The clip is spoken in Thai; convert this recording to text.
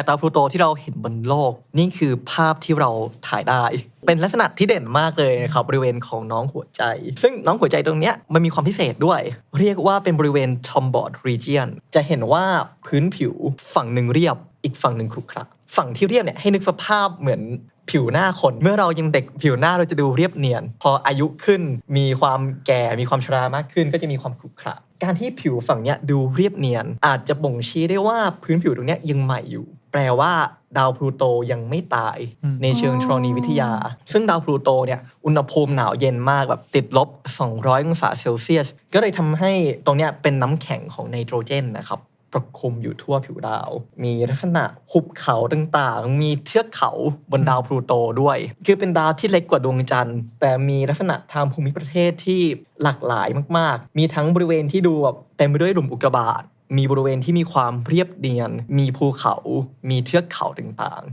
จากดาวพลูโตที่เราเห็นบนโลก นี่คือภาพที่เราถ่ายได้ เป็นลักษณะที่เด่นมากเลยครับบริเวณของน้องหัวใจ ซึ่งน้องหัวใจตรงเนี้ยมันมีความพิเศษด้วย เรียกว่าเป็นบริเวณ t o m b o r d region จะเห็นว่าพื้นผิวฝั่งหนึ่งเรียบ อีกฝั่งหนึ่งขรุขระฝั่งที่เรียบเนี่ยให้นึกสภาพเหมือนผิวหน้าคน เมื่อเรายังเด็กผิวหน้าเราจะดูเรียบเนียน พออายุขึ้นมีความแก่มีความชรามากขึ้น ก็จะมีความขรุขระการที่ผิวฝั่งเนี้ยดูเรียบเนียน อาจจะบ่งชี้ได้ว่าพื้นผิวตรงเนี้ยยังใหม่อยู่ แปลว่า ดาวพลูโตยังไม่ตายอืมในเชิงธรณีวิทยา ซึ่งดาวพลูโตเนี่ยอุณหภูมิหนาวเย็นมากแบบติดลบ 200 องศาเซลเซียส ก็เลยทำให้ตรงเนี้ยเป็นน้ำแข็งของไนโตรเจนนะครับปกคลุมอยู่ทั่วผิวดาว มีลักษณะหุบเขาต่างๆ มีเทือกเขาบนดาวพลูโตด้วย คือเป็นดาวที่เล็กกว่าดวงจันทร์ แต่มีลักษณะทางภูมิประเทศที่หลากหลายมาก ๆ มีทั้งบริเวณที่ดูแบบเต็มไปด้วยหลุมอุกกาบาต มีบริเวณที่มีความเรียบเนียน มีภูเขา มีเทือกเขาต่างๆ